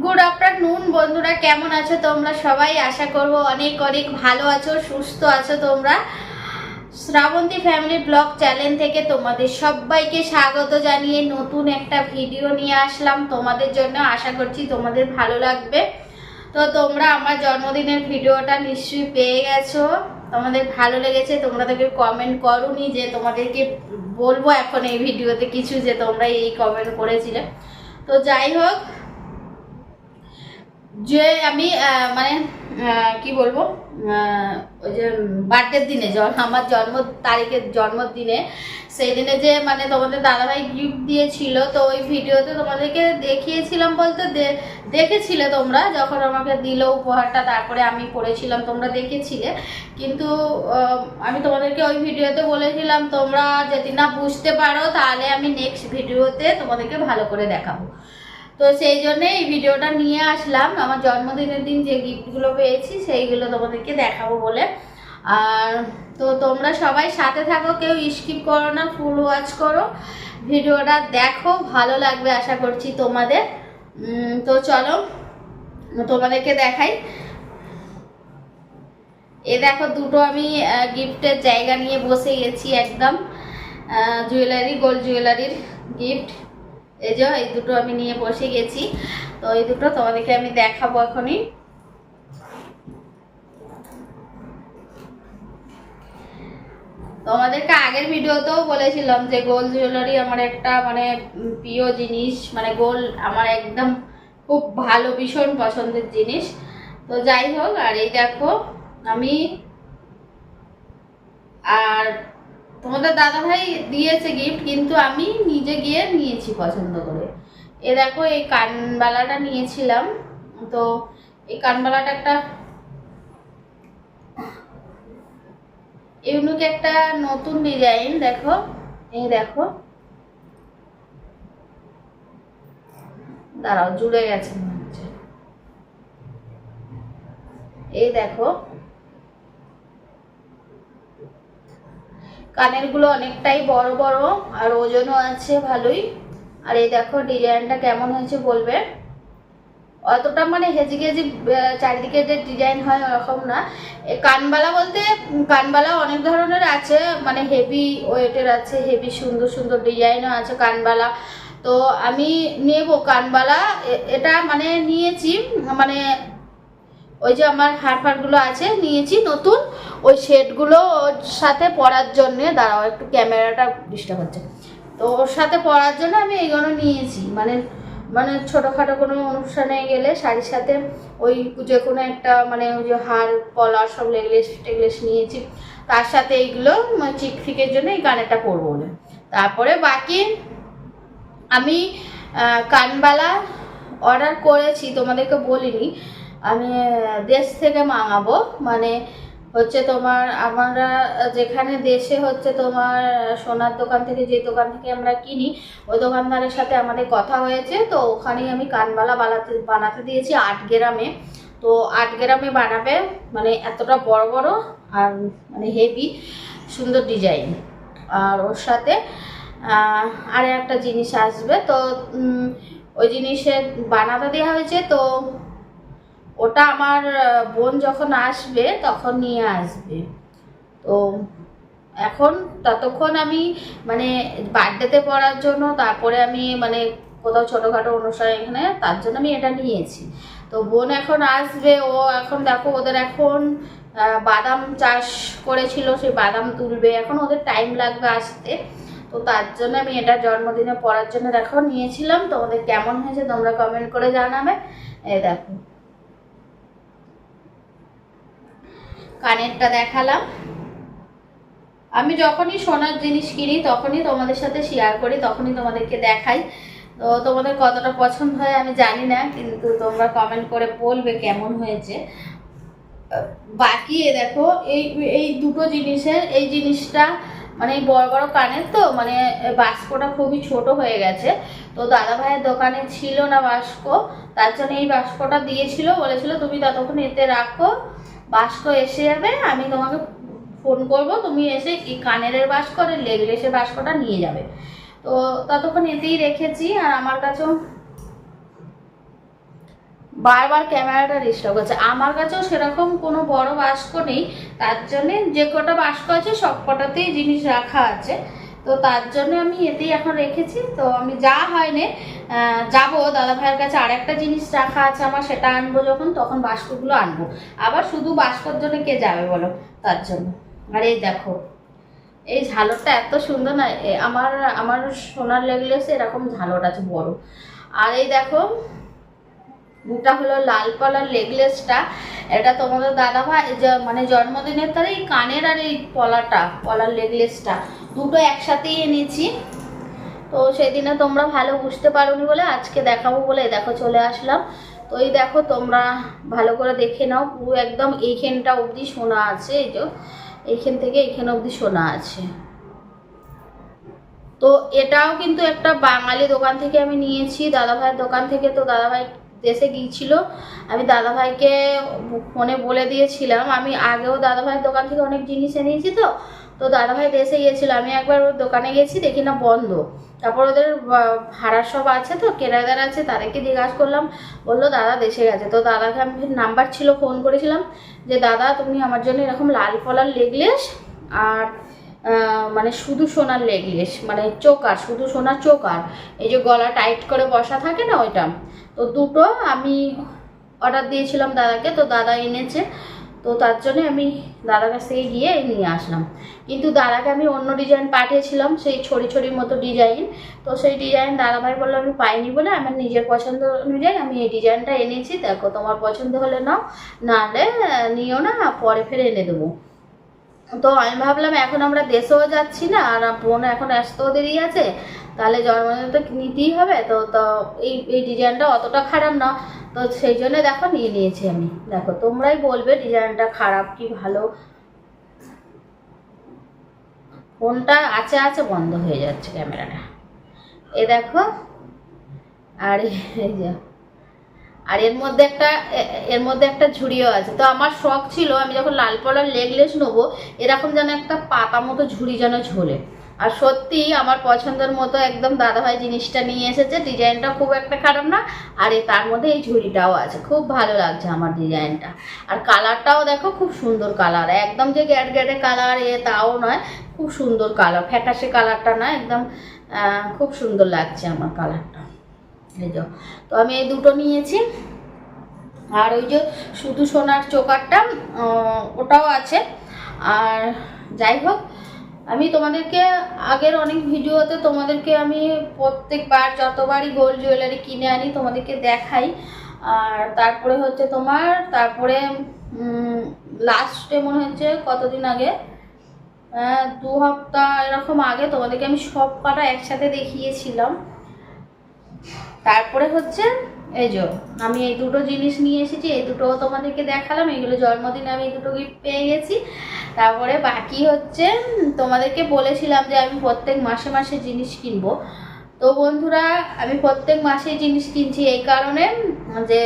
Good afternoon বন্ধুরা। কেমন আছো তোমরা? সবাই আশা করব অনেক অনেক ভালো আছো, সুস্থ আছো তোমরা। শ্রাবন্তী ফ্যামিলি ব্লগ চ্যানেল থেকে তোমাদের সবাইকে স্বাগত জানিয়ে নতুন একটা ভিডিও নিয়ে আসলাম। তোমাদের জন্য আশা করছি তোমাদের ভালো লাগবে। তো তোমরা আমার জন্মদিনের ভিডিওটা নিশ্চয়ই পেয়ে গেছো। তোমাদের ভালো লেগেছে, তোমরা তাকে কমেন্ট করোনি যে তোমাদেরকে বলব এখন এই ভিডিওতে কিছু যে তোমরা এই কমেন্ট করেছিলে। তো যাই হোক যে আমি মানে কি বলব ওই যে বার্থডের দিনে আমার জন্ম তারিখের জন্মদিনে সেই দিনে যে মানে তোমাদের দাদাভাই গিফট দিয়েছিল, তো ওই ভিডিওতে তোমাদেরকে দেখিয়েছিলাম বলতে দেখেছিলে তোমরা, যখন আমাকে দিল উপহারটা, তারপরে আমি পড়েছিলাম, তোমরা দেখেছিলে। কিন্তু আমি তোমাদেরকে ওই ভিডিওতে বলেছিলাম, তোমরা যদি না বুঝতে পারো, তাহলে আমি নেক্সট ভিডিওতে তোমাদেরকে ভালো করে দেখাবো। তো সেই জন্য এই ভিডিওটা নিয়ে আসলাম। আমার জন্মদিনের দিন যে গিফটগুলো পেয়েছি, সেইগুলো তোমাদেরকে দেখাবো বলে। আর তো তোমরা সবাই সাথে থাকো, কেউ স্কিপ করো না ফুল ওয়াচ করো। ভিডিওটা দেখো, ভালো লাগবে আশা করছি তোমাদের। তো চলো, তোমাদেরকে দেখাই। এ দেখো, দুটো আমি গিফটের জায়গা নিয়ে বসে গেছি একদম। জুয়েলারি গোল্ড জুয়েলারির গিফট। এই যে, এই দুটো আমি নিয়ে বসে গেছি। তো এই দুটো তোমাদেরকে আমি দেখাবো এখনই। তোমাদেরকে আগের ভিডিওতেও বলেছিলাম যে গোল্ড জুয়েলারি আমার একটা মানে প্রিয় জিনিস মানে গোল্ড আমার একদম খুব ভালো, ভীষণ পছন্দের জিনিস। তো যাই হোক, আর এই দেখো, আমি আর তোমাদের দাদা ভাই দিয়েছে গিফট কিন্তু আমি নিজে গিয়ে নিয়েছি পছন্দ করে। এ দেখো, এই কানবালাটা নিয়েছিলাম। তো এই কানবালাটা একটা ইউনিক একটা নতুন ডিজাইন দেখো। এই দেখো। দাঁড়াও, জুড়ে গেছে এই দেখো। কানেরগুলো অনেকটাই বড় বড়, আর ওজনও আছে ভালোই। আর এই দেখো ডিজাইনটা কেমন হয়েছে বলবে? অতটা মানে হেজি গেজি চারিদিকে যে ডিজাইন হয় ওরকম না। কানবালা বলতে কানবালা অনেক ধরনের আছে মানে হেভি ওয়েটের আছে, হেভি সুন্দর সুন্দর ডিজাইনও আছে কানবালা। তো আমি নেব কানবালা। এটা মানে নিয়েছি মানে ওই যে আমার হার ফারগুলো আছে, নিয়েছি নতুন। ওই সেটগুলো ওর সাথে পরার জন্য, দাঁড়াও একটু ক্যামেরাটা ডিস্টার্ব হচ্ছে। তো ওর সাথে পরার জন্য আমি এইগুলো নিয়েছি। মানে মানে ছোটোখাটো কোনো অনুষ্ঠানে গেলে শাড়ির সাথে ওই যে কোনো একটা মানে ওই যে হার পলার সব লেগলেস টেগলেস নিয়েছি। তার সাথে এইগুলো মানে চিক ফিকের জন্য এই কানেরটা পরবো বলে। তারপরে বাকি আমি কানবালা অর্ডার করেছি, তোমাদেরকে বলিনি। আমি দেশ থেকে মাঙাবো মানে হচ্ছে তোমার, আমরা যেখানে দেশে হচ্ছে তোমার, সোনার দোকান থেকে যে দোকান থেকে আমরা কিনি, ওই দোকানদারের সাথে আমাদের কথা হয়েছে। তো ওখানেই আমি কানবালা বানাতে বানাতে দিয়েছি আট গ্রামে। তো আট গ্রামে বানাবে মানে এতটা বড় বড় আর মানে হেভি সুন্দর ডিজাইন। আর ওর সাথে আর একটা জিনিস আসবে। তো ওই জিনিসের বানাতে দেওয়া হয়েছে। তো ওটা আমার বোন যখন আসবে তখন নিয়ে আসবে। তো এখন ততক্ষণ আমি মানে বার্থডেতে পড়ার জন্য তারপরে আমি মানে কোথাও ছোটোখাটো অনুষ্ঠান এখানে, তার জন্য আমি এটা নিয়েছি। তো বোন এখন আসবে, ও এখন দেখো ওদের এখন বাদাম চাষ করেছিল, সেই বাদাম তুলবে। এখন ওদের টাইম লাগবে আসতে। তো তার জন্য আমি এটা জন্মদিনে পড়ার জন্য দেখো নিয়েছিলাম। তোমাদের কেমন হয়েছে তোমরা কমেন্ট করে জানাবে। এ দেখো। কানেরটা দেখালাম। আমি যখনই সোনার জিনিস কিনি, তখনই তোমাদের সাথে শেয়ার করি, তখনই তোমাদেরকে দেখাই। তো তোমাদের কতটা পছন্দ হয় আমি জানি না, কিন্তু তোমরা কমেন্ট করে বলবে কেমন হয়েছে। বাকি দেখো, এই এই দুটো জিনিসের, এই জিনিসটা মানে বড় বড় কানের তো মানে বাস্কটা খুবই ছোট হয়ে গেছে। তো দাদা ভাইয়ের দোকানে ছিল না বাস্ক, তার জন্য এই বাস্কটা দিয়েছিল, বলেছিল তুমি ততক্ষণ এতে রাখো। বাস্ক এসে যাবে, আমি তোমাকে ফোন করব, তুমি এসে এই কানের বাস্ক আর লেগলেসের বাস্কটা নিয়ে যাবে। তো ততক্ষণ এতেই রেখেছি, আর আমার কাছেও বারবার ক্যামেরাটা ডিস্টার্ব করছে। আমার কাছেও সেরকম কোনো বড় বাস্ক নেই, তার জন্যে যে কটা বাস্ক আছে সব কটাতেই জিনিস রাখা আছে। তো তার জন্য আমি এতেই এখন রেখেছি। তো আমি যা হয়নি আহ, যাব দাদা ভাইয়ের কাছে আর একটা জিনিস রাখা আছে আমার সেটা আনব যখন তখন বাস্কগুলো আনব। আবার শুধু বাস্কর জন্য কে যাবে বলো? তার জন্য। আর এই দেখো এই ঝালরটা এত সুন্দর না আমার আমার সোনার লেগলেসে এরকম ঝালর আছে বড়। আর এই দেখো দুটা হলো লাল পলার লেগলেসটা এটা তোমাদের দাদা ভাই মানে জন্মদিনের তার এই কানের আর এই পলাটা, পলার লেগলেসটা দুটো একসাথেই এনেছি। তো সেদিনে তোমরা ভালো বুঝতে পারোনি বলে আজকে দেখাবো বলে দেখো চলে আসলাম। তো এই দেখো তোমরা ভালো করে দেখে নাও, পুরো একদম এইখানটা অবধি শোনা আছে, এই যে। এইখান থেকে এইখানে অবধি শোনা আছে। তো এটাও কিন্তু একটা বাঙালি দোকান থেকে আমি নিয়েছি, দাদা ভাইয়ের দোকান থেকে। তো দাদা ভাই দেশে গিয়েছিল, আমি দাদা ভাইকে ফোনে বলে দিয়েছিলাম, আমি আগেও দাদা ভাইয়ের দোকান থেকে অনেক জিনিস এনেছি তো তো দাদা ভাই দেশে গিয়েছিল, আমি একবার ওর দোকানে গেছি, দেখি না বন্ধ। তারপর ওদের ভাড়া সব আছে তো কেরাদার আছে, তাদেরকে জিজ্ঞাসা করলাম, বলল দাদা দেশে গেছে, তো দাদাকে আমি নাম্বার ছিল ফোন করেছিলাম, যে দাদা তুমি আমার জন্য এরকম লাল ফলার লেগলেস, আর মানে শুধু সোনার লেগলেস মানে চোকার, শুধু সোনার চোকার। এই যে গলা টাইট করে বসা থাকে না ওইটা? তো দুটো আমি অর্ডার দিয়েছিলাম দাদাকে, তো দাদা এনেছে। তো তার জন্য আমি দাদার কাছ থেকে গিয়ে নিয়ে আসলাম। কিন্তু দাদাকে আমি অন্য ডিজাইন পাঠিয়েছিলাম, সেই ছড়ি ছড়ির মতো ডিজাইন তো সেই ডিজাইন দাদাভাই বলল, আমি পাইনি বলে আমার নিজের পছন্দ অনুযায়ী আমি এই ডিজাইনটা এনেছি। দেখো, তোমার পছন্দ হলে নাও নাহলে নিও না, পরে ফের এনে দেবো। তো আমি ভাবলাম এখন আমরা দেশেও যাচ্ছি না, আর বোন এখন আসতেও দেরি আছে। তাহলে জন্মদিন তো নিতেই হবে, তো তো এই এই ডিজাইনটা অতটা খারাপ না। তো সেই জন্য দেখো নিয়ে নিয়েছি আমি। দেখো, তোমরাই বলবে ডিজাইনটা খারাপ কি ভালো। ফোনটা আছে আছে, বন্ধ হয়ে যাচ্ছে ক্যামেরাটা। এ দেখো, আর এই যে আর এর মধ্যে একটা এর মধ্যে একটা ঝুড়িও আছে। তো আমার শখ ছিল, আমি যখন লাল পলার লেগলেস নেব, এরকম যেন একটা পাতা মতো ঝুড়ি যেন ঝোলে। আর সত্যি আমার পছন্দের মতো একদম দাদাভাই জিনিসটা নিয়ে এসেছে, ডিজাইনটা খুব একটা খারাপ না, আর এ, তার মধ্যে এই ঝুড়িটাও আছে। খুব ভালো লাগছে আমার ডিজাইনটা। আর কালারটাও দেখো খুব সুন্দর কালার, একদম যে গ্যাট গ্যাটে কালার এ, তাও নয়, খুব সুন্দর কালার, ফ্যাটাসে কালারটা নয়, একদম খুব সুন্দর লাগছে আমার কালারটা। এই তো আমি এই দুটো নিয়েছি। আর ওই যে শুধু সোনার চোকারটা ওটাও আছে। আর যাই হোক আমি তোমাদেরকে আগের অনেক ভিডিওতে তোমাদেরকে আমি প্রত্যেকবার যতবারই গোল্ড জুয়েলারি কিনে আনি তোমাদেরকে দেখাই। আর তারপরে হচ্ছে তোমার তারপরে লাস্টে মনে হচ্ছে কতদিন আগে? আহ, দু হপ্তাহ এরকম আগে তোমাদেরকে আমি সব কটা একসাথে দেখিয়েছিলাম। তারপরে হচ্ছে, এই যে, আমি এই দুটো জিনিস নিয়ে এসেছি, এই দুটো তোমাদেরকে দেখালাম, এগুলো জন্মদিনে আমি এই দুটো গিফট পেয়ে গেছি। তারপরে বাকি হচ্ছে, তোমাদেরকে বলেছিলাম যে আমি প্রত্যেক মাসে মাসে জিনিস কিনবো। তো বন্ধুরা, আমি প্রত্যেক মাসে জিনিস কিনছি এই কারণে, যে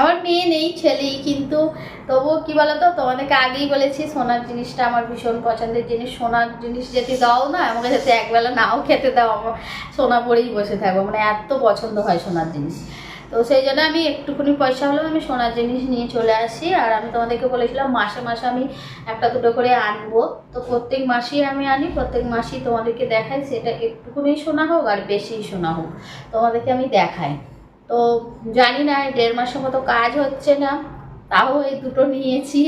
আমার মেয়ে নেই ছেলেই কিন্তু তবুও কি বলতো, তোমাদেরকে আগেই বলেছি, সোনার জিনিসটা আমার ভীষণ পছন্দের জিনিস। সোনার জিনিস যদি দাও না, আমাকে যাতে একবেলা নাও খেতে দাও, আমার সোনা পরেই বসে থাকব। মানে এত পছন্দ হয় সোনার জিনিস। তো সেই জন্য আমি একটুখানি পয়সা হলেও আমি সোনার জিনিস নিয়ে চলে আসি। আর আমি তোমাদেরকে বলেছিলাম, মাসে মাসে আমি একটা দুটো করে আনব। তো প্রত্যেক মাসেই আমি আনি, প্রত্যেক মাসেই তোমাদেরকে দেখাই, সেটা একটুখানি সোনা হোক আর বেশি সোনা হোক, তোমাদেরকে আমি দেখাই। তো জানি না দেড় মাসের মতো কাজ হচ্ছে না। তাও এই দুটো নিয়েছি।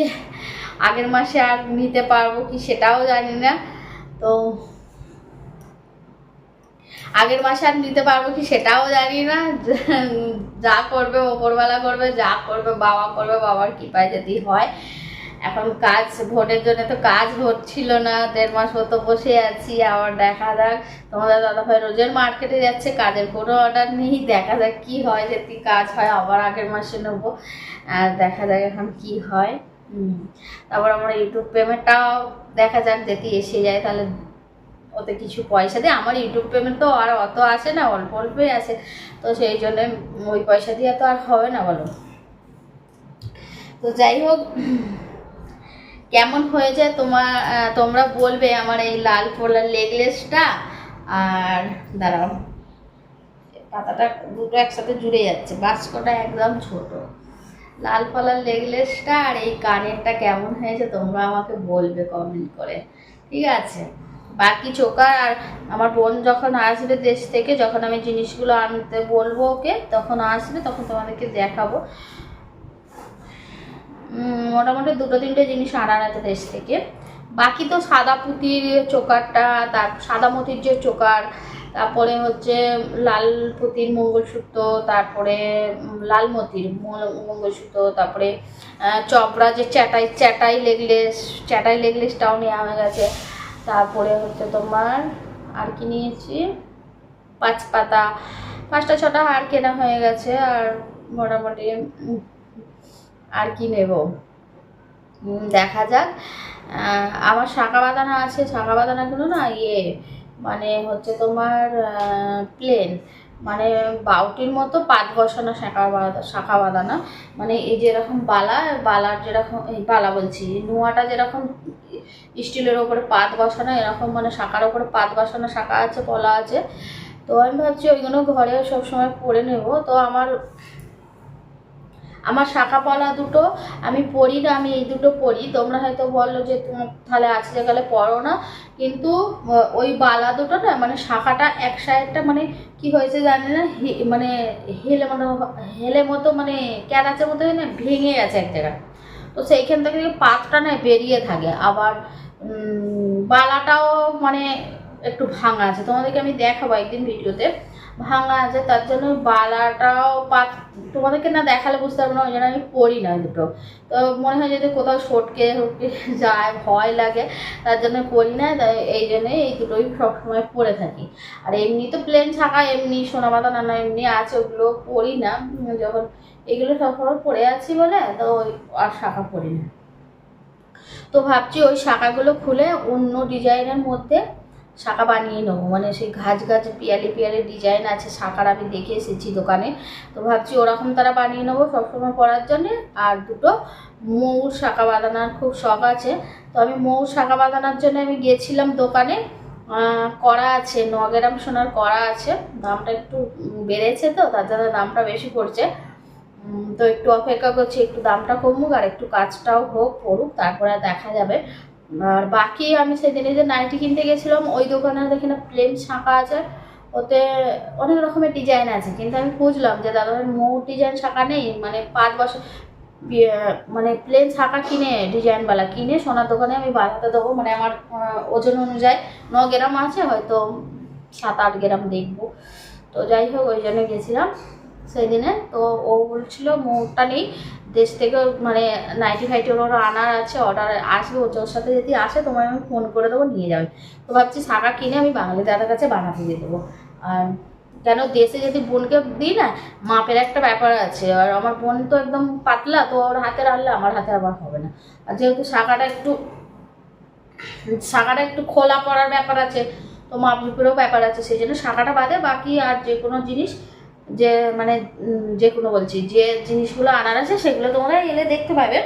আগের মাসে আর নিতে পারব কি সেটাও জানি না। তো আগের মাসে আর নিতে পারব কি সেটাও জানি না। যা করবে ওপরবেলা করবে, যা করবে, বাবা করবে, বাবার কৃপায় যদি হয়। এখন কাজ, ভোটের জন্য তো কাজ হচ্ছিল না, দেড় মাস মতো বসে আছি, আবার দেখা যাক। তোমাদের দাদা ভাই রোজের মার্কেটে যাচ্ছে, কাজের কোনো অর্ডার নেই, দেখা যাক কি হয় যদি কাজ হয়, আবার আগের মাসে নেব। আর দেখা যাক এখন কি হয়। তারপর আমার ইউটিউব পেমেন্টটাও দেখা যাক, যদি এসে যায়, তাহলে ওতে কিছু পয়সা দিয়ে। আমার ইউটিউব পেমেন্ট তো আর অত আসে না, অল্প অল্পই আসে। তো সেই জন্য ওই পয়সা দিয়ে তো আর হবে না বলো। তো যাই হোক কেমন হয়েছে তোমার তোমরা বলবে আমার এই লাল পোলার লেগলেসটা আর দাঁড়াও পাতাটা দুটো একসাথে জুড়ে যাচ্ছে, বাস্কটা একদম ছোট। লাল পালার লেগলেসটা আর এই কানেরটা কেমন হয়েছে তোমরা আমাকে বলবে কমেন্ট করে, ঠিক আছে? বাকি চোকার, আর আমার বোন যখন আসবে দেশ থেকে, যখন আমি জিনিসগুলো আনতে বলব ওকে, তখন আসবে, তখন তোমাদেরকে দেখাবো। মোটামুটি দুটো তিনটে জিনিস আনার আছে দেশ থেকে। বাকি তো সাদা পুঁতির চোকারটা, তার সাদা মতির যে চোকার, তারপরে হচ্ছে লাল পুঁতির মঙ্গলসূত্র, তারপরে লাল মতির মঙ্গলসূত্র, তারপরে চপড়া যে চ্যাটাই চ্যাটাই লেগলেস, চ্যাটাই লেগলেসটাও নেওয়া হয়ে গেছে। তারপরে হচ্ছে তোমার, আর কি নিয়েছি? পাঁচ পাতা পাঁচটা, ছটা হার কেনা হয়ে গেছে, আর মোটামুটি আর কি নেব? দেখা যাক। আমার শাঁখা বাঁধানো আছে, শাঁখা বাঁধানাগুলো না ইয়ে মানে হচ্ছে তোমার প্লেন মানে বাউটির মতো পাত বসানো শাঁখা বাঁধা, শাঁখা বাঁধানো। মানে এই যেরকম বালা, বালার যেরকম, এই বালা বলছি, নোয়াটা যেরকম স্টিলের ওপরে পাত বসানো, এরকম মানে শাঁখার ওপরে পাত বসানো শাঁখা আছে পলা আছে। তো আমি ভাবছি ওইগুলো ঘরে সবসময় পরে নেব। তো আমার আমার শাখা পলা দুটো, আমি পড়ি না, আমি এই দুটো পড়ি। তোমরা হয়তো বলল যে তোমার তাহলে আজকে গেলে পড়ো না। কিন্তু ওই বালা দুটো না মানে শাখাটা এক সাইডটা মানে কি হয়েছে জানি না মানে হেলে মানে হেলে মতো মানে ক্যারাচের মতো না, ভেঙে গেছে এক জায়গায়। তো সেইখান থেকে পাতটা না বেরিয়ে থাকে। আবার বালাটাও মানে একটু ভাঙা আছে। তোমাদেরকে আমি দেখাবো একদিন ভিডিওতে। ভাঙা আছে, তার জন্য বালাটাও পাত, তোমাদেরকে না দেখালে বুঝতে পারব না, ওই জন্য আমি পড়ি না দুটো। তো মনে হয় যদি কোথাও সটকে সটকে যায়, ভয় লাগে, তার জন্য পড়ি না, তাই এই জন্যে এই দুটোই সবসময় পরে থাকি। আর এমনি তো প্লেন ছাকা এমনি সোনা পাতা, নানা এমনি আছে, ওগুলো পড়ি না। যখন এগুলো সবসময় পরে আছি বলে, তো ওই আর শাখা পড়ি না। তো ভাবছি ওই শাখাগুলো খুলে অন্য ডিজাইনের মধ্যে শাখা বানিয়ে নেব। মানে সেই ঘাস ঘাস পিয়ালি পিয়ালি ডিজাইন আছে, শাঁখার আমি দেখে এসেছি দোকানে। তো ভাবছি ওরকম তারা বানিয়ে নেব সবসময় পরার জন্যে। আর দুটো মৌর শাখা বাঁধানোর খুব শখ আছে। তো আমি মৌর শাঁখা বাঁধানোর জন্য আমি গিয়েছিলাম দোকানে। করা আছে, ন গ্রাম সোনার করা আছে। দামটা একটু বেড়েছে তো, তার জন্য দামটা বেশি পড়ছে। তো একটু অপেক্ষা করছি, একটু দামটা কমুক আর একটু কাজটাও হোক, পড়ুক, তারপরে দেখা যাবে। আর বাকি আমি সেদিনে যে নাইটি কিনতে গেছিলাম ওই দোকানে দেখি না প্লেন শাঁখা আছে ওতে অনেক রকমের ডিজাইন আছে কিন্তু আমি খুঁজলাম যে দাদা মৌ ডিজাইন শাঁখা নেই মানে পাঁচ বছর ইয়ে, মানে প্লেন শাঁখা কিনে ডিজাইনওয়ালা কিনে সোনার দোকানে আমি বাঁধাতে দেবো মানে আমার ওজন অনুযায়ী ন গ্রাম আছে হয়তো সাত আট গ্রাম দেখব। তো যাই হোক ওই জন্য গেছিলাম। সেই দিনে তো ও বলছিল মৌটা নেই। দেশ থেকে মানে নাইটি ফাইটি ওর আনার আছে অর্ডার আসবে। ওর সাথে যদি আসে, তোমায় আমি ফোন করে দেবো, নিয়ে যাবে। তো ভাবছি শাখা কিনে আমি বাঙালি দাদার কাছে বানাতে দিয়ে দেবো। আর কেন দেশে যদি বোনকে দিই না, মাপের একটা ব্যাপার আছে। আর আমার বোন তো একদম পাতলা, তো ওর হাতে রাখলে আমার হাতে আবার হবে না। আর যেহেতু শাখাটা একটু শাখাটা একটু খোলা পড়ার ব্যাপার আছে, তো মাপ ব্যাপার আছে, সেই জন্য শাখাটা বাদে বাকি আর যে কোনো জিনিস যে মানে যে কোনো বলছি, যে জিনিসগুলো আনার আছে সেগুলো তোমরা এলে দেখতে পাবে।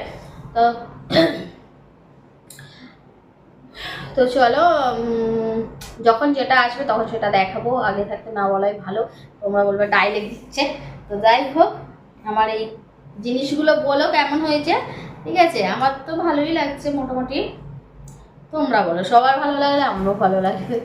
তো তো চলো যখন যেটা আসবে তখন সেটা দেখাবো। আগে থাকতে না বলাই ভালো। তোমরা বলবে ডাইরেক্ট দিচ্ছে। তো যাই হোক, আমার এই জিনিসগুলো বলো কেমন হয়েছে। ঠিক আছে? আমার তো ভালোই লাগছে মোটামুটি। তোমরা বলো, সবার ভালো লাগলে আমারও ভালো লাগবে।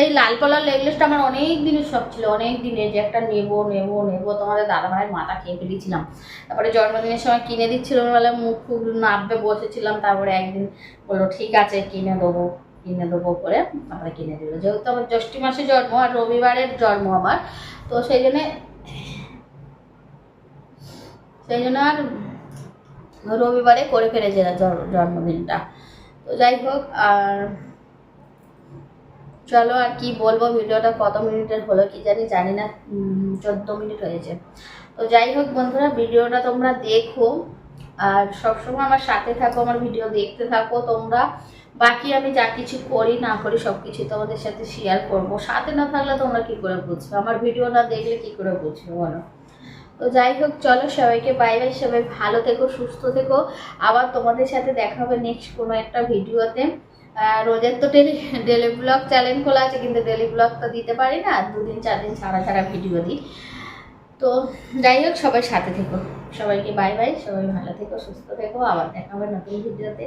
এই লাল কলার লেগলেসটা আমার অনেক দিনের শখ ছিল, অনেক দিনের যে একটা নেব নেব নেব। তোমাদের দাদা ভাইয়ের মাথা খেয়ে ফেলেছিলাম। তারপরে জন্মদিনের সময় কিনে দিচ্ছিল বলে মুখ ফুক নাববে বসেছিলাম, তারপরে একদিন বলল, ঠিক আছে, কিনে দেবো কিনে দেবো করে তারপরে কিনে দিল। যেহেতু আমার জ্যৈষ্ঠী মাসে জন্ম আর রবিবারের জন্ম আমার, তো সেই জন্যে, সেই জন্য আর রবিবারে করে ফেলেছে জন্মদিনটা। তো যাই হোক, আর চলো আর কি বলব, ভিডিওটা কত মিনিটের হলো কি জানি জানি না চোদ্দ মিনিট হয়েছে। তো যাই হোক বন্ধুরা, ভিডিওটা তোমরা দেখো, আর সবসময় আমার সাথে থাকো, আমার ভিডিও দেখতে থাকো তোমরা। বাকি আমি যা কিছু করি, না করি সব কিছু তোমাদের সাথে শেয়ার করব। সাথে না থাকলে তোমরা কি করে বুঝবে? আমার ভিডিও না দেখলে কি করে বুঝবে বলো? তো যাই হোক, চলো সবাইকে বাই বাই সবাই ভালো থেকো, সুস্থ থেকো। আবার তোমাদের সাথে দেখা হবে নেক্সট কোনো একটা ভিডিওতে। রোজের তো ডেলি ডেলি ব্লগ চ্যানেল খোলা আছে, কিন্তু ডেলি ব্লগ তো দিতে পারি না, দুদিন চার দিন ছাড়া ছাড়া ভিডিও দিই। তো যাই হোক, সবাই সাথে থেকো। সবাইকে বাই বাই সবাই ভালো থেকো, সুস্থ থেকো, আবার দেখা হবে নতুন ভিডিওতে।